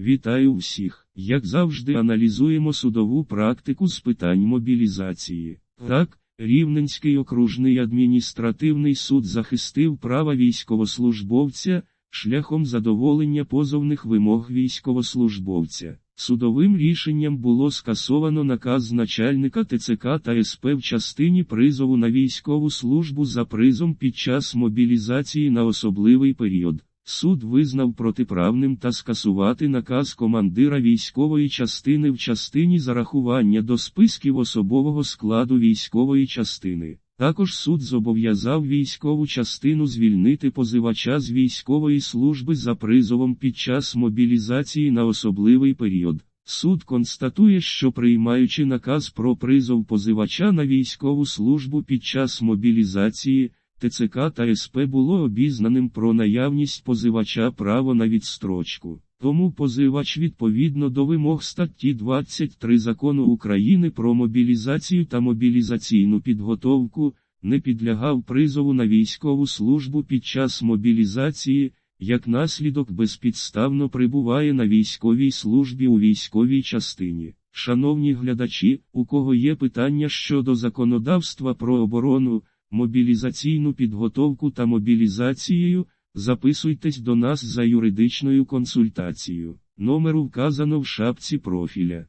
Вітаю всіх! Як завжди аналізуємо судову практику з питань мобілізації. Так, Рівненський окружний адміністративний суд захистив права військовослужбовця шляхом задоволення позовних вимог військовослужбовця. Судовим рішенням було скасовано наказ начальника ТЦК та СП в частині призову на військову службу за призом під час мобілізації на особливий період. Суд визнав протиправним та скасувати наказ командира військової частини в частині зарахування до списків особового складу військової частини. Також суд зобов'язав військову частину звільнити позивача з військової служби за призовом під час мобілізації на особливий період. Суд констатує, що приймаючи наказ про призов позивача на військову службу під час мобілізації, ТЦК та СП було обізнаним про наявність позивача право на відстрочку. Тому позивач відповідно до вимог статті 23 закону України про мобілізацію та мобілізаційну підготовку, не підлягав призову на військову службу під час мобілізації, як наслідок безпідставно прибуває на військовій службі у військовій частині. Шановні глядачі, у кого є питання щодо законодавства про оборону, мобілізаційну підготовку та мобілізацією, записуйтесь до нас за юридичною консультацією. Номер вказано в шапці профіля.